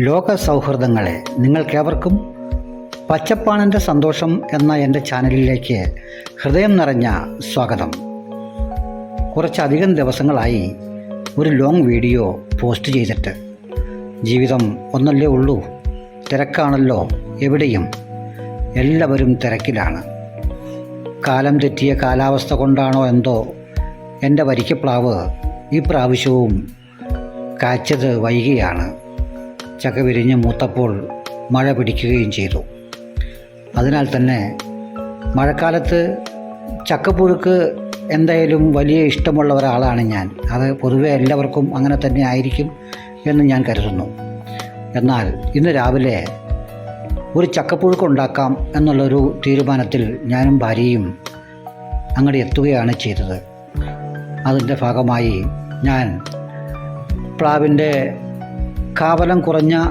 ലോക സൗഹൃദങ്ങളെ നിങ്ങൾക്കേവർക്കും പച്ചപ്പാണന്റെ സന്തോഷം എന്ന എന്റെ ചാനലിലേക്ക് ഹൃദയം നിറഞ്ഞ സ്വാഗതം. കുറച്ചധികം ദിവസങ്ങളായി ഒരു ലോങ് വീഡിയോ പോസ്റ്റ് ചെയ്തിട്ട് ജീവിതം ഒന്നല്ലേ ഉള്ളൂ? തിരക്കാണല്ലോ എവിടെയും. എല്ലാവരും തിരക്കിലാണ്. കാലം തെറ്റിയ കാലാവസ്ഥ കൊണ്ടാണോ എന്തോ എന്റെ വരിക്കപ്ലാവ് ഈ പ്രാവശ്യവും കാച്ചത് വൈകിയാണ്. ചക്ക വിരിഞ്ഞ് മൂത്തപ്പോൾ മഴ പിടിക്കുകയും ചെയ്തു. അതിനാൽ തന്നെ മഴക്കാലത്ത് ചക്കപ്പുഴുക്ക് എന്തായാലും വലിയ ഇഷ്ടമുള്ള ഒരാളാണ് ഞാൻ. അത് പൊതുവെ എല്ലാവർക്കും അങ്ങനെ തന്നെ ആയിരിക്കും എന്ന് ഞാൻ കരുതുന്നു. എന്നാൽ ഇന്ന് രാവിലെ ഒരു ചക്കപ്പുഴുക്ക് ഉണ്ടാക്കാം എന്നുള്ളൊരു തീരുമാനത്തിൽ ഞാനും ഭാര്യയും അങ്ങോട്ട് എത്തുകയാണ് ചെയ്തത്. അതിന്റെ ഭാഗമായി ഞാൻ പ്ലാവിന്റെ കാവലം കുറഞ്ഞ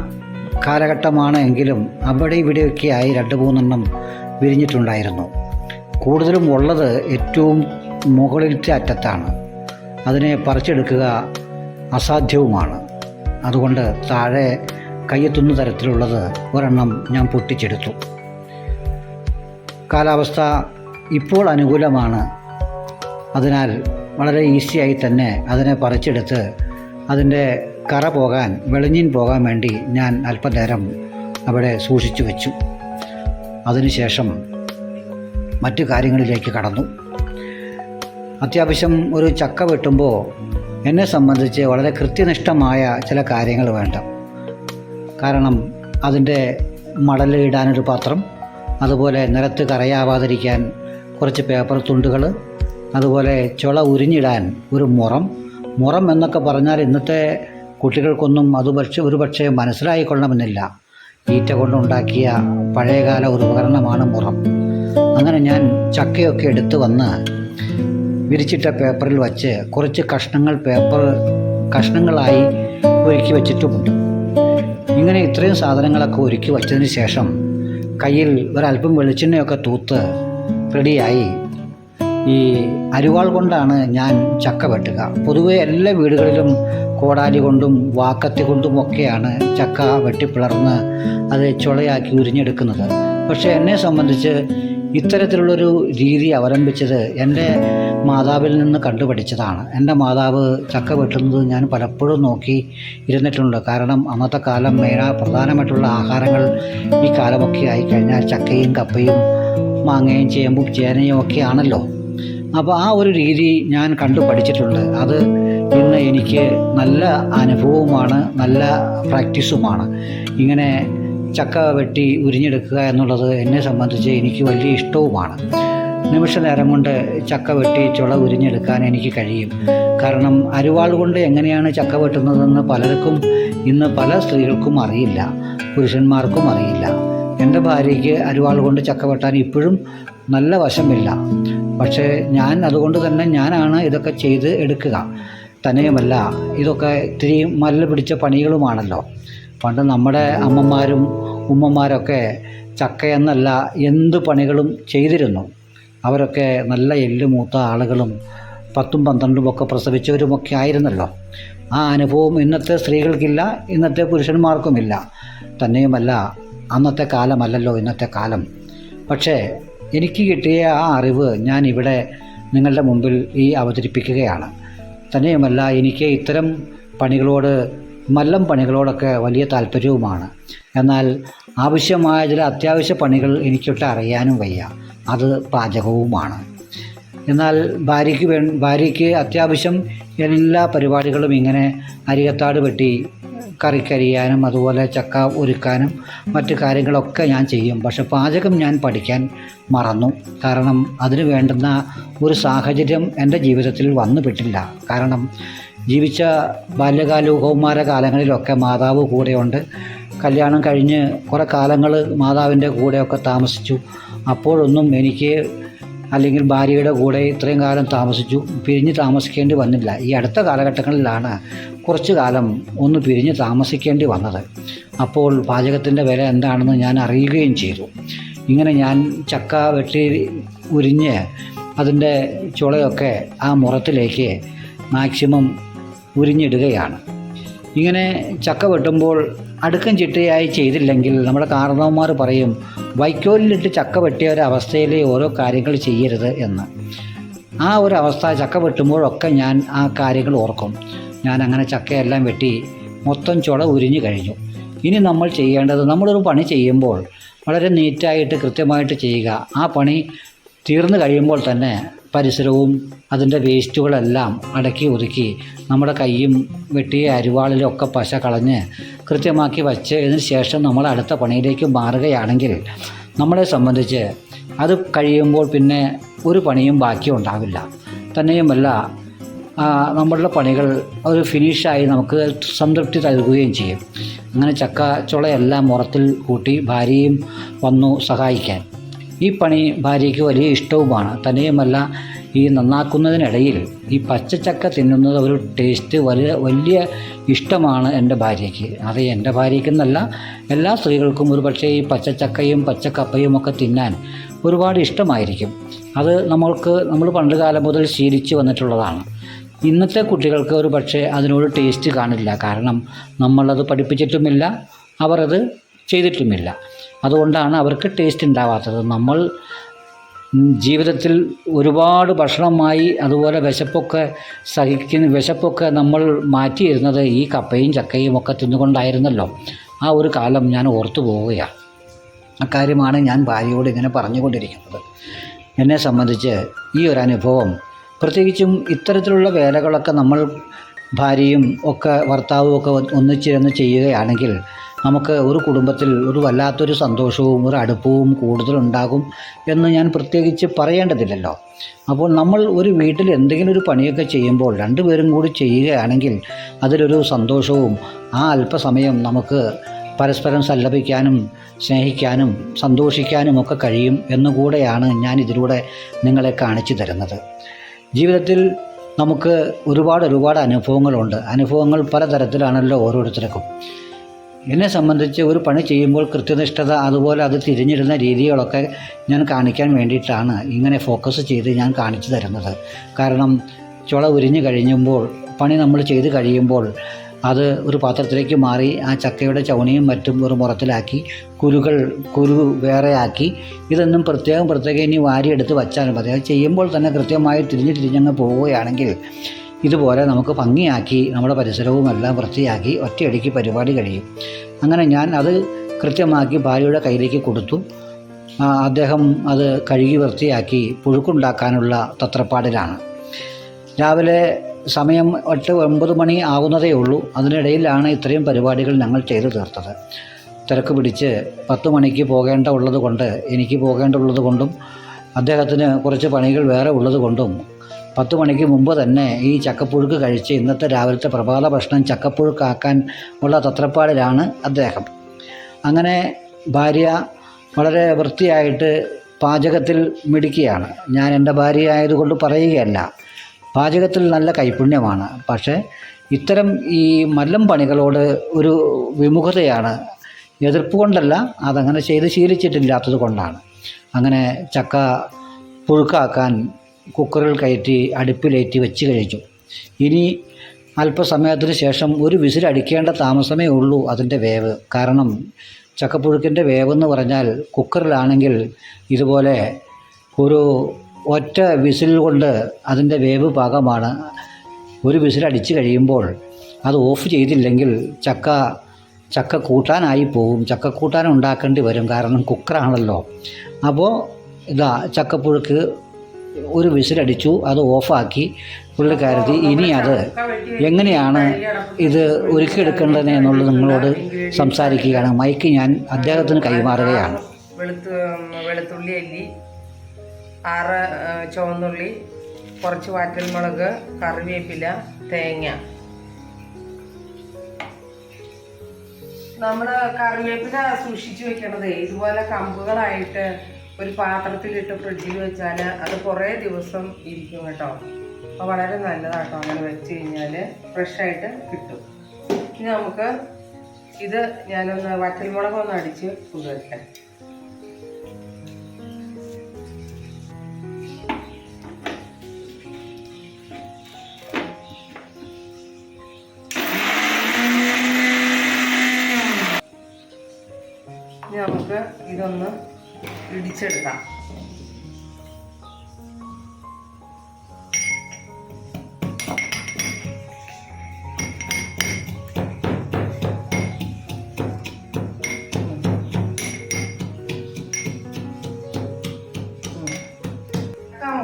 കാലഘട്ടമാണ് എങ്കിലും അവിടെ ഇവിടെയൊക്കെയായി രണ്ട് മൂന്നെണ്ണം വിരിഞ്ഞിട്ടുണ്ടായിരുന്നു. കൂടുതലും ഉള്ളത് ഏറ്റവും മുകളിലത്തെ അറ്റത്താണ്. അതിനെ പറിച്ചെടുക്കുക അസാധ്യവുമാണ്. അതുകൊണ്ട് താഴെ കയ്യെത്തുന്ന തരത്തിലുള്ളത് ഒരെണ്ണം ഞാൻ പൊട്ടിച്ചെടുത്തു. കാലാവസ്ഥ ഇപ്പോൾ അനുകൂലമാണ്. അതിനാൽ വളരെ ഈസിയായി തന്നെ അതിനെ പറിച്ചെടുത്ത് അതിന്റെ കറ പോകാൻ വെളിഞ്ഞിൻ പോകാൻ വേണ്ടി ഞാൻ അല്പനേരം അവിടെ സൂക്ഷിച്ചു വെച്ചു. അതിനുശേഷം മറ്റു കാര്യങ്ങളിലേക്ക് കടന്നു. അത്യാവശ്യം ഒരു ചക്ക വെട്ടുമ്പോൾ എന്നെ സംബന്ധിച്ച് വളരെ കൃത്യനിഷ്ഠമായ ചില കാര്യങ്ങൾ വേണ്ട. കാരണം അതിന്റെ മടൽ ഇടാനൊരു പാത്രം അതുപോലെ നിലത്ത് കറയാവാതിരിക്കാൻ കുറച്ച് പേപ്പർ തുണ്ടുകൾ അതുപോലെ ചുള ഉരിഞ്ഞിടാൻ ഒരു മുറം. മുറം എന്നൊക്കെ പറഞ്ഞാൽ ഇന്നത്തെ കുട്ടികൾക്കൊന്നും അത് പക്ഷേ ഒരു പക്ഷേ മനസ്സിലായിക്കൊള്ളണമെന്നില്ല. ഈറ്റ കൊണ്ടുണ്ടാക്കിയ പഴയകാല ഒരു ഉപകരണമാണ് മുറം. അങ്ങനെ ഞാൻ ചക്കയൊക്കെ എടുത്തു വന്ന് വിരിച്ചിട്ട പേപ്പറിൽ വച്ച് കുറച്ച് കഷ്ണങ്ങൾ പേപ്പർ കഷ്ണങ്ങളായി ഒരുക്കി വച്ചിട്ടുമുണ്ട്. ഇങ്ങനെ ഇത്രയും സാധനങ്ങളൊക്കെ ഒരുക്കി വച്ചതിന് ശേഷം കയ്യിൽ ഒരല്പം വെളിച്ചെണ്ണയൊക്കെ തൂത്ത് റെഡിയായി. ഈ അരിവാൾ കൊണ്ടാണ് ഞാൻ ചക്ക വെട്ടുക. പൊതുവേ എല്ലാ വീടുകളിലും കോടാലി കൊണ്ടും വാക്കത്തി കൊണ്ടും ഒക്കെയാണ് ചക്ക വെട്ടിപ്പിളർന്ന് അത് ചുളയാക്കി ഉരിഞ്ഞെടുക്കുന്നത്. പക്ഷേ എന്നെ സംബന്ധിച്ച് ഇത്തരത്തിലുള്ളൊരു രീതി അവലംബിച്ചത് എന്റെ മാതാവിൽ നിന്ന് കണ്ടുപഠിച്ചതാണ്. എന്റെ മാതാവ് ചക്ക വെട്ടുന്നത് ഞാൻ പലപ്പോഴും നോക്കി ഇരുന്നിട്ടുണ്ട്. കാരണം അന്നത്തെ കാലം മെയിന പ്രധാനമായിട്ടുള്ള ആഹാരങ്ങൾ ഈ കാലമൊക്കെ ആയിക്കഴിഞ്ഞാൽ ചക്കയും കപ്പയും മാങ്ങയും ചേമ്പും ചേനയും ഒക്കെ ആണല്ലോ അപ്പോൾ ആ ഒരു രീതി ഞാൻ കണ്ടു പഠിച്ചിട്ടുണ്ട് അത് ഇന്ന് എനിക്ക് നല്ല അനുഭവവുമാണ് നല്ല പ്രാക്ടീസുമാണ്. ഇങ്ങനെ ചക്ക വെട്ടി ഉരിഞ്ഞെടുക്കുക എന്നുള്ളത് എന്നെ സംബന്ധിച്ച് എനിക്ക് വലിയ ഇഷ്ടവുമാണ്. നിമിഷ നേരം കൊണ്ട് ചക്ക വെട്ടി ചുള ഉരിഞ്ഞെടുക്കാൻ എനിക്ക് കഴിയും. കാരണം അരിവാൾ കൊണ്ട് എങ്ങനെയാണ് ചക്ക വെട്ടുന്നതെന്ന് പലർക്കും ഇന്ന് പല സ്ത്രീകൾക്കും അറിയില്ല പുരുഷന്മാർക്കും അറിയില്ല. എന്റെ ഭാര്യയ്ക്ക് അരിവാൾ കൊണ്ട് ചക്ക വെട്ടാൻ ഇപ്പോഴും നല്ല വശമില്ല. പക്ഷേ ഞാൻ അതുകൊണ്ട് തന്നെ ഞാനാണ് ഇതൊക്കെ ചെയ്ത് എടുക്കുക. തന്നെയുമല്ല. ഇതൊക്കെ ഇത്തിരി മല്ല പിടിച്ച പണികളുമാണല്ലോ. പണ്ട് നമ്മുടെ അമ്മമാരും ഉമ്മമാരൊക്കെ ചക്കയെന്നല്ല എന്ത് പണികളും ചെയ്തിരുന്നു. അവരൊക്കെ നല്ല എല്ല് മൂത്ത ആളുകളും പത്തും പന്ത്രണ്ടും ഒക്കെ പ്രസവിച്ചവരുമൊക്കെ ആയിരുന്നല്ലോ. ആ അനുഭവം ഇന്നത്തെ സ്ത്രീകൾക്കില്ല ഇന്നത്തെ പുരുഷന്മാർക്കുമില്ല. തന്നെയുമല്ല അന്നത്തെ കാലമല്ലല്ലോ ഇന്നത്തെ കാലം. പക്ഷേ എനിക്ക് കിട്ടിയ ആ അറിവ് ഞാൻ ഇവിടെ നിങ്ങളുടെ മുമ്പിൽ ഈ അവതരിപ്പിക്കുകയാണ്. തന്നെയുമല്ല എനിക്ക് ഇത്തരം പണികളോട് മല്ലം പണികളോടൊക്കെ വലിയ താല്പര്യവുമാണ്. എന്നാൽ ആവശ്യമായ ചില അത്യാവശ്യ പണികൾ എനിക്കൊട്ട് അറിയാനും വയ്യ. അത് പാചകവുമാണ്. എന്നാൽ ഭാര്യയ്ക്ക് വേ ഭാര്യയ്ക്ക് അത്യാവശ്യം എല്ലാ പരിപാടികളും ഇങ്ങനെ അരികത്താട് വെട്ടി കറിക്കരിയാനും അതുപോലെ ചക്ക ഒരുക്കാനും മറ്റു കാര്യങ്ങളൊക്കെ ഞാൻ ചെയ്യും. പക്ഷെ പാചകം ഞാൻ പഠിക്കാൻ മറന്നു. കാരണം അതിന് വേണ്ടുന്ന ഒരു സാഹചര്യം എന്റെ ജീവിതത്തിൽ വന്നുപെട്ടില്ല കാരണം ജീവിച്ച ബാല്യകാല കൗമാര കാലങ്ങളിലൊക്കെ മാതാവ് കൂടെയുണ്ട്. കല്യാണം കഴിഞ്ഞ് കുറേ കാലങ്ങൾ മാതാവിന്റെ കൂടെയൊക്കെ താമസിച്ചു. അപ്പോഴൊന്നും എനിക്ക് അല്ലെങ്കിൽ ഭാര്യയുടെ കൂടെ ഇത്രയും കാലം താമസിച്ചു പിരിഞ്ഞ് താമസിക്കേണ്ടി വന്നില്ല. ഈ അടുത്ത കാലഘട്ടങ്ങളിലാണ് കുറച്ച് കാലം ഒന്ന് പിരിഞ്ഞ് താമസിക്കേണ്ടി വന്നത്. അപ്പോൾ പാചകത്തിന്റെ വില എന്താണെന്ന് ഞാൻ അറിയുകയും ചെയ്തു. ഇങ്ങനെ ഞാൻ ചക്ക വെട്ടി ഉരിഞ്ഞ് അതിന്റെ ചുളയൊക്കെ ആ മുറത്തിലേക്ക് മാക്സിമം ഉരിഞ്ഞിടുകയാണ്. ഇങ്ങനെ ചക്ക വെട്ടുമ്പോൾ അടുക്കം ചിട്ടയായി ചെയ്തില്ലെങ്കിൽ നമ്മുടെ കാരണവന്മാർ പറയും വൈക്കോലിലിട്ട് ചക്ക വെട്ടിയ ഒരു അവസ്ഥയിൽ ഓരോ കാര്യങ്ങൾ ചെയ്യരുത് എന്ന്. ആ ഒരു അവസ്ഥ ചക്ക വെട്ടുമ്പോഴൊക്കെ ഞാൻ ആ കാര്യങ്ങൾ ഓർക്കും. ഞാൻ അങ്ങനെ ചക്കയെല്ലാം വെട്ടി മൊത്തം ചുള ഉരിഞ്ഞു കഴിഞ്ഞു. ഇനി നമ്മൾ ചെയ്യേണ്ടത് നമ്മളൊരു പണി ചെയ്യുമ്പോൾ വളരെ നീറ്റായിട്ട് കൃത്യമായിട്ട് ചെയ്യുക. ആ പണി തീർന്നു കഴിയുമ്പോൾ തന്നെ പരിസരവും അതിന്റെ വേസ്റ്റുകളെല്ലാം അടക്കി ഒതുക്കി നമ്മുടെ കൈയും വെട്ടിയ അരിവാളിലും ഒക്കെ പശ കളഞ്ഞ് കൃത്യമാക്കി വച്ചതിന് ശേഷം നമ്മൾ അടുത്ത പണിയിലേക്ക് മാറുകയാണെങ്കിൽ നമ്മളെ സംബന്ധിച്ച് അത് കഴിയുമ്പോൾ പിന്നെ ഒരു പണിയും ബാക്കി ഉണ്ടാവില്ല. തന്നെയുമല്ല നമ്മളുടെ പണികൾ ഒരു ഫിനിഷായി നമുക്ക് സംതൃപ്തി നൽകുകയും ചെയ്യും. അങ്ങനെ ചക്ക ചുളയെല്ലാം മുറത്തിൽ കൂട്ടി ഭാര്യയും വന്നു സഹായിക്കാൻ. ഈ പണി ഭാര്യയ്ക്ക് വലിയ ഇഷ്ടവുമാണ്. തന്നെയുമല്ല ഈ നന്നാക്കുന്നതിനിടയിൽ ഈ പച്ചച്ചക്ക തിന്നുന്നത് ഒരു ടേസ്റ്റ് വലിയ വലിയ ഇഷ്ടമാണ് എന്റെ ഭാര്യയ്ക്ക്. അത് എന്റെ ഭാര്യയ്ക്കെന്നല്ല എല്ലാ സ്ത്രീകൾക്കും ഒരു പക്ഷേ ഈ പച്ചച്ചക്കയും പച്ചക്കപ്പയും ഒക്കെ തിന്നാൻ ഒരുപാട് ഇഷ്ടമായിരിക്കും. അത് നമ്മൾക്ക് നമ്മൾ പണ്ട് കാലം മുതൽ ശീലിച്ചു വന്നിട്ടുള്ളതാണ്. ഇന്നത്തെ കുട്ടികൾക്ക് ഒരു പക്ഷേ അതിനോട് ടേസ്റ്റ് കാണില്ല. കാരണം നമ്മളത് പഠിപ്പിച്ചിട്ടുമില്ല അവർ അത് ചെയ്തിട്ടുമില്ല. അതുകൊണ്ടാണ് അവർക്ക് ടേസ്റ്റ് ഉണ്ടാവാത്തത്. നമ്മൾ ജീവിതത്തിൽ ഒരുപാട് ഭക്ഷണമായി അതുപോലെ വിശപ്പൊക്കെ സഹിക്കുന്ന വിശപ്പൊക്കെ നമ്മൾ മാറ്റിയിരുന്നത് ഈ കപ്പയും ചക്കയും ഒക്കെ തിന്നുകൊണ്ടായിരുന്നല്ലോ. ആ ഒരു കാലം ഞാൻ ഓർത്തു പോവുകയാണ് അക്കാര്യമാണ് ഞാൻ ഭാര്യയോട് ഇങ്ങനെ പറഞ്ഞുകൊണ്ടിരിക്കുന്നത്. എന്നെ സംബന്ധിച്ച് ഈ ഒരു അനുഭവം പ്രത്യേകിച്ചും ഇത്തരത്തിലുള്ള വേലകളൊക്കെ നമ്മൾ ഭാര്യയും ഒക്കെ ഭർത്താവും ഒക്കെ ഒന്നിച്ചിരുന്ന് ചെയ്യുകയാണെങ്കിൽ നമുക്ക് ഒരു കുടുംബത്തിൽ ഒരു വല്ലാത്തൊരു സന്തോഷവും ഒരു അടുപ്പവും കൂടുതലുണ്ടാകും എന്ന് ഞാൻ പ്രത്യേകിച്ച് പറയേണ്ടതില്ലല്ലോ. അപ്പോൾ നമ്മൾ ഒരു വീട്ടിൽ എന്തെങ്കിലും ഒരു പണിയൊക്കെ ചെയ്യുമ്പോൾ രണ്ടുപേരും കൂടി ചെയ്യുകയാണെങ്കിൽ അതിലൊരു സന്തോഷവും ആ അല്പസമയം നമുക്ക് പരസ്പരം സല്ലപിക്കാനും സ്നേഹിക്കാനും സന്തോഷിക്കാനും ഒക്കെ കഴിയും എന്നുകൂടെയാണ് ഞാൻ ഇതിലൂടെ നിങ്ങളെ കാണിച്ചു തരുന്നത്. ജീവിതത്തിൽ നമുക്ക് ഒരുപാട് ഒരുപാട് അനുഭവങ്ങളുണ്ട്. അനുഭവങ്ങൾ പലതരത്തിലാണല്ലോ ഓരോരുത്തർക്കും. എന്നെ സംബന്ധിച്ച് ഒരു പണി ചെയ്യുമ്പോൾ കൃത്യനിഷ്ഠത അതുപോലെ അത് തിരിഞ്ഞിടുന്ന രീതികളൊക്കെ ഞാൻ കാണിക്കാൻ വേണ്ടിയിട്ടാണ് ഇങ്ങനെ ഫോക്കസ് ചെയ്ത് ഞാൻ കാണിച്ചു തരുന്നത്. കാരണം ചുള ഉരിഞ്ഞു കഴിയുമ്പോൾ പണി നമ്മൾ ചെയ്ത് കഴിയുമ്പോൾ അത് ഒരു പാത്രത്തിലേക്ക് മാറി ആ ചക്കയുടെ ചവണിയും മറ്റും ഒരു മുറത്തിലാക്കി കുരുകൾ കുരു വേറെയാക്കി ഇതൊന്നും പ്രത്യേകം പ്രത്യേകം ഇനി വാരിയെടുത്ത് വച്ചാൽ മതി. അത് ചെയ്യുമ്പോൾ തന്നെ കൃത്യമായി തിരിഞ്ഞ് തിരിഞ്ഞങ്ങ് പോവുകയാണെങ്കിൽ ഇതുപോലെ നമുക്ക് ഭംഗിയാക്കി നമ്മുടെ പരിസരവും എല്ലാം വൃത്തിയാക്കി ഒറ്റയടിക്ക് പരിപാടി കഴിയും. അങ്ങനെ ഞാൻ അത് കൃത്യമാക്കി ഭാര്യയുടെ കയ്യിലേക്ക് കൊടുത്തു. അദ്ദേഹം അത് കഴുകി വൃത്തിയാക്കി പുഴുക്കുണ്ടാക്കാനുള്ള തത്രപ്പാടിലാണ്. രാവിലെ സമയം എട്ട് ഒമ്പത് മണി ആകുന്നതേ ഉള്ളൂ. അതിനിടയിലാണ് ഇത്രയും പരിപാടികൾ ഞങ്ങൾ ചെയ്തു തീർത്തത്. തിരക്ക് പിടിച്ച് പത്ത് മണിക്ക് പോകേണ്ട ഉള്ളത് കൊണ്ട് എനിക്ക് പോകേണ്ട ഉള്ളത് കൊണ്ടും അദ്ദേഹത്തിന് കുറച്ച് പണികൾ വേറെ ഉള്ളത് കൊണ്ടും പത്ത് മണിക്ക് മുമ്പ് തന്നെ ഈ ചക്കപ്പുഴുക്ക് കഴിച്ച് ഇന്നത്തെ രാവിലത്തെ പ്രഭാത ഭക്ഷണം ചക്കപ്പുഴുക്കാക്കാൻ ഉള്ള തത്രപ്പാടിലാണ് അദ്ദേഹം. അങ്ങനെ ഭാര്യ വളരെ വൃത്തിയായിട്ട് പാചകത്തിൽ മിടുക്കിയാണ്. ഞാൻ എന്റെ ഭാര്യ ആയതുകൊണ്ട് പറയുകയല്ല. പാചകത്തിൽ നല്ല കൈപുണ്യമാണ്. പക്ഷേ ഇത്തരം ഈ മല്ലം പണികളോട് ഒരു വിമുഖതയാണ്. എതിർപ്പ് കൊണ്ടല്ല അതങ്ങനെ ചെയ്ത് ശീലിച്ചിട്ടില്ലാത്തത് കൊണ്ടാണ്. അങ്ങനെ ചക്ക പുഴുക്കാക്കാൻ കുക്കറിൽ കയറ്റി അടുപ്പിലേറ്റി വെച്ച് കഴിച്ചു. ഇനി അല്പസമയത്തിന് ശേഷം ഒരു വിസിലടിക്കേണ്ട താമസമേ ഉള്ളൂ അതിന്റെ വേവ്. കാരണം ചക്കപ്പുഴുക്കിന്റെ വേവെന്ന് പറഞ്ഞാൽ കുക്കറിലാണെങ്കിൽ ഇതുപോലെ ഒരു ഒറ്റ വിസിൽ കൊണ്ട് അതിന്റെ വേവ് പാകമാണ്. ഒരു വിസിലടിച്ച് കഴിയുമ്പോൾ അത് ഓഫ് ചെയ്തില്ലെങ്കിൽ ചക്ക ചക്ക കൂട്ടാനായി പോകും ചക്ക കൂട്ടാൻ ഉണ്ടാക്കേണ്ടി വരും. കാരണം കുക്കറാണല്ലോ. അപ്പോൾ ഇതാ ചക്കപ്പുഴുക്ക് ഒരു വിസിലടിച്ചു അത് ഓഫാക്കി. പുള്ളിക്കാരത്തി ഇനി അത് എങ്ങനെയാണ് ഇത് ഒരുക്കിയെടുക്കേണ്ടത് എന്നുള്ളത് നിങ്ങളോട് സംസാരിക്കുകയാണ്. മൈക്ക് ഞാൻ അദ്ദേഹത്തിന് കൈമാറുകയാണ്. വെളുത്തു വെളുത്തുള്ളി അല്ലി ആറ് ചുവന്നുള്ളി കുറച്ച് വാറ്റൽമുളക് കറിവേപ്പില തേങ്ങ. നമ്മൾ കറിവേപ്പില സൂക്ഷിച്ചു വെക്കണത് ഇതുപോലെ കമ്പുകളായിട്ട് ഒരു പാത്രത്തിലിട്ട് ഫ്രിഡ്ജിൽ വെച്ചാൽ അത് കുറേ ദിവസം ഇരിക്കും കേട്ടോ. അപ്പോൾ വളരെ നല്ലതാണ് കേട്ടോ അങ്ങനെ വെച്ച് കഴിഞ്ഞാൽ ഫ്രഷായിട്ട് കിട്ടും. ഇനി നമുക്ക് ഇത് ഞാനൊന്ന് വറ്റൽമുളക് ഒന്ന് അടിച്ച് കുതിരട്ടെ നമുക്ക് ഇതൊന്ന്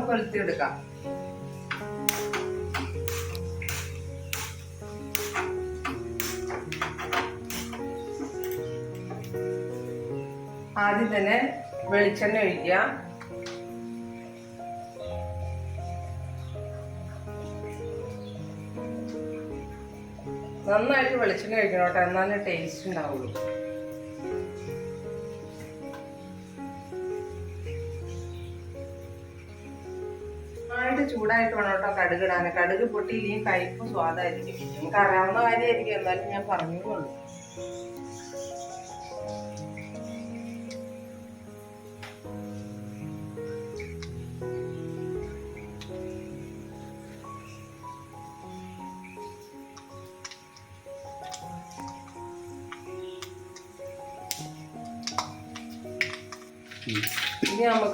ഒലുത്തിയെടുക്കാം ആദ്യം തന്നെ വെളിച്ചെണ്ണ ഒഴിക്കുക. നന്നായിട്ട് വെളിച്ചെണ്ണ ഒഴിക്കണം കേട്ടോ എന്നാലേ ടേസ്റ്റ് ഉണ്ടാവുള്ളൂ. നന്നായിട്ട് ചൂടായിട്ട് വേണം കേട്ടോ കടുക് ഇടാൻ കടുക് പൊട്ടി ഇനിയും കയ്പ് സ്വാദായിരിക്കും. നിങ്ങൾക്ക് അറിയാവുന്ന കാര്യമായിരിക്കും എന്നാലും ഞാൻ പറഞ്ഞോളൂ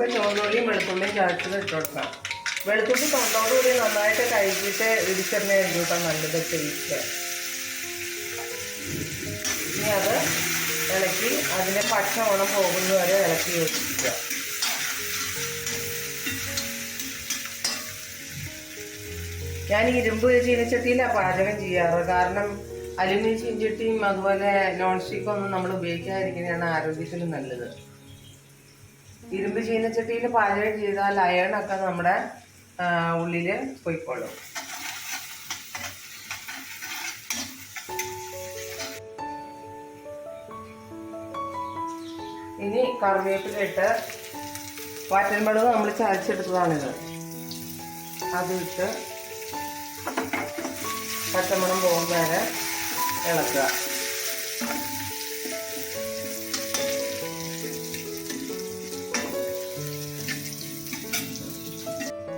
നമുക്ക് ചുവന്നുള്ളിയും വെളുത്തുള്ളിയും ചതച്ചത് ഇട്ട് കൊടുക്കാം. വെളുത്തുള്ളി തൊണ്ടോടുകൂടി നന്നായിട്ട് കഴുകിയിട്ട് ഇടിച്ചെണ്ണ കേട്ടോ നല്ലത് ടേസ്റ്റ് ഇനി അത് ഇളക്കി അതിന്റെ പച്ച ഓണം പോകുന്നത് വരെ ഇളക്കി വെച്ചിരിക്കുക ഞാൻ ഇരുമ്പ് ചീനച്ചട്ടിയിലാണ് പാചകം ചെയ്യാറ്. കാരണം അലുമിനിയം ചീനച്ചട്ടിയും അതുപോലെ നോൺ സ്റ്റിക്കും ഒന്നും നമ്മൾ ഉപയോഗിക്കാതിരിക്കുന്നതാണ് ആരോഗ്യത്തിന് നല്ലത്. ഇരുമ്പ് ചീനച്ചട്ടിയിൽ പാചകം ചെയ്താൽ അയണൊക്കെ നമ്മുടെ ഉള്ളിൽ പോയിക്കോളും. ഇനി കറിവേപ്പിലിട്ട് വാറ്റൻമുളക് നമ്മൾ ചതച്ചെടുത്തതാണിത്. അതിട്ട് ഇട്ട് പച്ചമണം പോകുന്നവരെ ഇളക്കുക.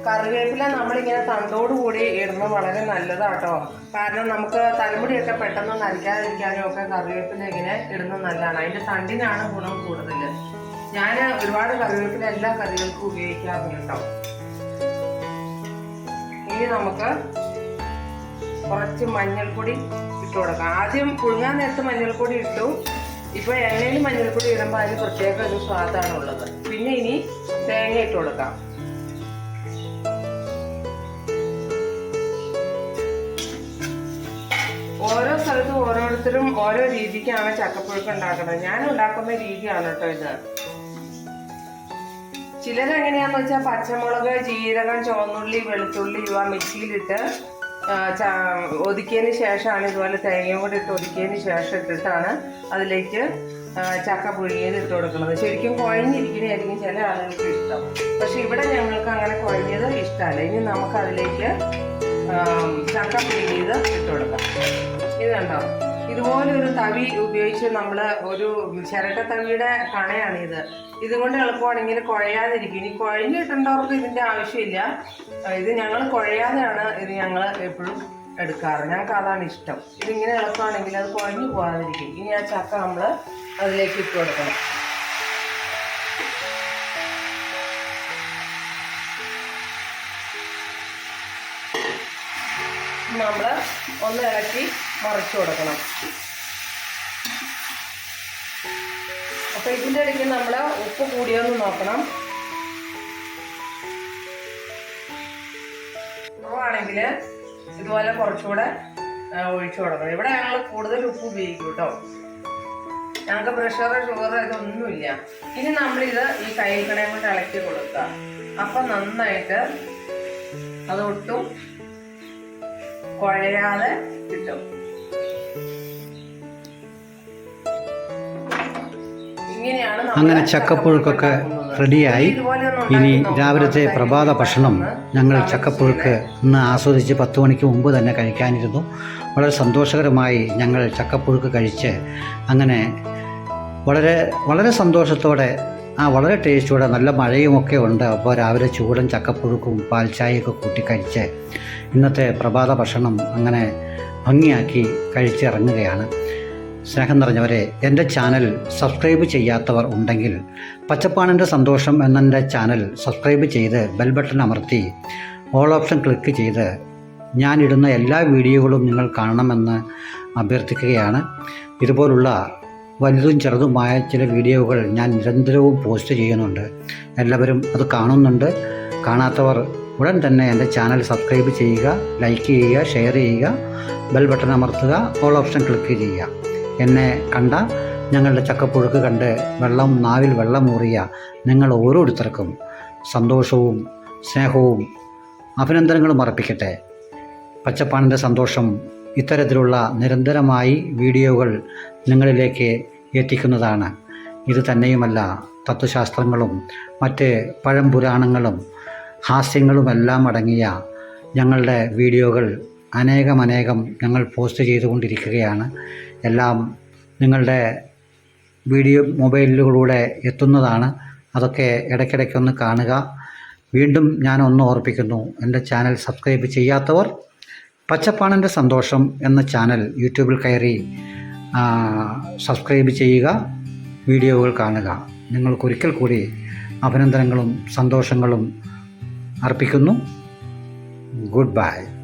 കറിവേപ്പില നമ്മളിങ്ങനെ തണ്ടോടുകൂടി ഇടുന്നത് വളരെ നല്ലതാട്ടോ. കാരണം നമുക്ക് തലമുടിയൊക്കെ പെട്ടെന്ന് നനയ്ക്കാതിരിക്കാനും ഒക്കെ കറിവേപ്പില ഇങ്ങനെ ഇടുന്നത് നല്ലതാണ്. അതിന്റെ തണ്ടിനാണ് ഗുണം കൂടുതൽ. ഞാൻ ഒരുപാട് കറിവേപ്പില എല്ലാ കറികൾക്കും ഉപയോഗിക്കാറുണ്ട് കേട്ടോ. ഇനി നമുക്ക് കുറച്ച് മഞ്ഞൾപ്പൊടി ഇട്ട് കൊടുക്കാം. ആദ്യം പുഴുങ്ങാൻ നേരത്ത് മഞ്ഞൾപ്പൊടി ഇട്ടു. ഇപ്പൊ എണ്ണയിൽ മഞ്ഞൾപ്പൊടി ഇടുമ്പോൾ അതിന് പ്രത്യേക ഒരു സ്വാദാണ് ഉള്ളത്. പിന്നെ ഇനി തേങ്ങ ഇട്ട് കൊടുക്കാം. ഓരോ സ്ഥലത്തും ഓരോരുത്തരും ഓരോ രീതിക്കാണ് ചക്കപ്പുഴുക്ക് ഉണ്ടാക്കുന്നത്. ഞാൻ ഉണ്ടാക്കുന്ന രീതിയാണ് കേട്ടോ ഇത്. ചിലരെങ്ങനെയാന്ന് വെച്ചാൽ പച്ചമുളക് ജീരകം ചുവന്നുള്ളി വെളുത്തുള്ളി ഇവ മിക്സിയിലിട്ട് ഒതുക്കിയതിന് ശേഷമാണ് ഇതുപോലെ തേങ്ങയും കൂടി ഇട്ട് ഒതുക്കിയതിന് ശേഷം ഇട്ടിട്ടാണ് അതിലേക്ക് ചക്ക പുഴുങ്ങിയത് ഇട്ട് കൊടുക്കുന്നത്. ശരിക്കും കുഴഞ്ഞിരിക്കുന്നതായിരിക്കും ചില ആളുകൾക്ക് ഇഷ്ടം. പക്ഷെ ഇവിടെ ഞങ്ങൾക്ക് അങ്ങനെ കുഴഞ്ഞത് ഇഷ്ടമല്ല. ഇനി നമുക്കതിലേക്ക് ചക്ക പുഴുങ്ങിയത് ഇട്ട് കണ്ടോ? ഇതുപോലെ ഒരു തവി ഉപയോഗിച്ച് നമ്മൾ ഒരു ചിരട്ട തവിയുടെ കണയാണ് ഇത് ഇതുകൊണ്ട് എളുപ്പമാണെങ്കിൽ കുഴയാതിരിക്കും. ഇനി കുഴഞ്ഞു കിട്ടേണ്ടവർക്ക് ഇതിന്റെ ആവശ്യമില്ല. ഇത് ഞങ്ങൾ കുഴയാതെയാണ് ഇത് ഞങ്ങൾ എപ്പോഴും എടുക്കാറ്. ഞങ്ങൾക്ക് അതാണ് ഇഷ്ടം. ഇതിങ്ങനെ എളുപ്പമാണെങ്കിൽ അത് കുഴഞ്ഞു പോകാതിരിക്കും ഇനി ആ ചക്ക നമ്മൾ അതിലേക്ക് ഇട്ട് കൊടുക്കണം. നമ്മൾ ഒന്ന് ഇളക്കി മറിച്ചു കൊടുക്കണം. അപ്പൊ ഇതിന്റെ ഇടയ്ക്ക് നമ്മൾ ഉപ്പ് കൂടിയൊന്ന് നോക്കണം. കുറവാണെങ്കിൽ ഇതുപോലെ കുറച്ചുകൂടെ ഒഴിച്ചു കൊടുക്കണം. ഇവിടെ ഞങ്ങൾ കൂടുതൽ ഉപ്പ് ഉപയോഗിക്കും കേട്ടോ. ഞങ്ങൾക്ക് പ്രഷർ ഷുഗർ ഇതൊന്നുമില്ല. ഇനി നമ്മളിത് ഈ കയ്യിൽ കടയും കൊണ്ട് ഇളക്കി കൊടുക്കുക. അപ്പൊ നന്നായിട്ട് അതൊട്ടും കുഴയാതെ കിട്ടും. അങ്ങനെ ചക്കപ്പുഴുക്കൊക്കെ റെഡിയായി ഇനി. രാവിലത്തെ പ്രഭാത ഭക്ഷണം ഞങ്ങൾ ചക്കപ്പുഴുക്ക് ഇന്ന് ആസ്വദിച്ച് പത്ത് മണിക്ക് മുമ്പ് തന്നെ കഴിക്കാനിരുന്നു. വളരെ സന്തോഷകരമായി ഞങ്ങൾ ചക്കപ്പുഴുക്ക് കഴിച്ച് അങ്ങനെ വളരെ വളരെ സന്തോഷത്തോടെ ആ വളരെ ടേസ്റ്റോടെ നല്ല മഴയുമൊക്കെ ഉണ്ട്. അപ്പോൾ രാവിലെ ചൂടൻ ചക്കപ്പുഴുക്കും പാൽച്ചായയൊക്കെ കൂട്ടി കഴിച്ച് ഇന്നത്തെ പ്രഭാത ഭക്ഷണം അങ്ങനെ ഭംഗിയാക്കി കഴിച്ചിറങ്ങുകയാണ്. സ്നേഹം നിറഞ്ഞവരെ എന്റെ ചാനൽ സബ്സ്ക്രൈബ് ചെയ്യാത്തവർ ഉണ്ടെങ്കിൽ പച്ചപ്പാണിന്റെ സന്തോഷം എന്നെന്റെ ചാനൽ സബ്സ്ക്രൈബ് ചെയ്ത് ബെൽ ബട്ടൺ അമർത്തി ഓൾ ഓപ്ഷൻ ക്ലിക്ക് ചെയ്ത് ഞാനിടുന്ന എല്ലാ വീഡിയോകളും നിങ്ങൾ കാണണമെന്ന് അഭ്യർത്ഥിക്കുകയാണ്. ഇതുപോലുള്ള വലുതും ചെറുതുമായ ചില വീഡിയോകൾ ഞാൻ നിരന്തരവും പോസ്റ്റ് ചെയ്യുന്നുണ്ട്. എല്ലാവരും അത് കാണുന്നുണ്ട്. കാണാത്തവർ ഉടൻ തന്നെ എന്റെ ചാനൽ സബ്സ്ക്രൈബ് ചെയ്യുക ലൈക്ക് ചെയ്യുക ഷെയർ ചെയ്യുക ബെൽ ബട്ടൺ അമർത്തുക ഓൾ ഓപ്ഷൻ ക്ലിക്ക് ചെയ്യുക. എന്നെ കണ്ട ഞങ്ങളുടെ ചക്കപ്പുഴുക്ക് കണ്ട് വെള്ളം നാവിൽ വെള്ളമൂറിയ നിങ്ങൾ ഓരോരുത്തർക്കും സന്തോഷവും സ്നേഹവും അഭിനന്ദനങ്ങളും അർപ്പിക്കട്ടെ. പച്ചപ്പാണിന്റെ സന്തോഷം ഇത്തരത്തിലുള്ള നിരന്തരമായി വീഡിയോകൾ നിങ്ങളിലേക്ക് എത്തിക്കുന്നതാണ്. ഇത് തന്നെയുമല്ല തത്വശാസ്ത്രങ്ങളും മറ്റ് പഴംപുരാണങ്ങളും ഹാസ്യങ്ങളുമെല്ലാം അടങ്ങിയ ഞങ്ങളുടെ വീഡിയോകൾ അനേകമനേകം ഞങ്ങൾ പോസ്റ്റ് ചെയ്തുകൊണ്ടിരിക്കുകയാണ്. എല്ലാം നിങ്ങളുടെ വീഡിയോ മൊബൈലിലൂടെ എത്തുന്നതാണ്. അതൊക്കെ ഇടയ്ക്കിടയ്ക്കൊന്ന് കാണുക. വീണ്ടും ഞാൻ ഒന്ന് ഓർപ്പിക്കുന്നു എന്റെ ചാനൽ സബ്സ്ക്രൈബ് ചെയ്യാത്തവർ പച്ചപ്പാണിന്റെ സന്തോഷം എന്ന ചാനൽ യൂട്യൂബിൽ കയറി സബ്സ്ക്രൈബ് ചെയ്യുക വീഡിയോകൾ കാണുക. നിങ്ങൾക്കൊരിക്കൽ കൂടി അഭിനന്ദനങ്ങളും സന്തോഷങ്ങളും അർപ്പിക്കുന്നു. Good bye.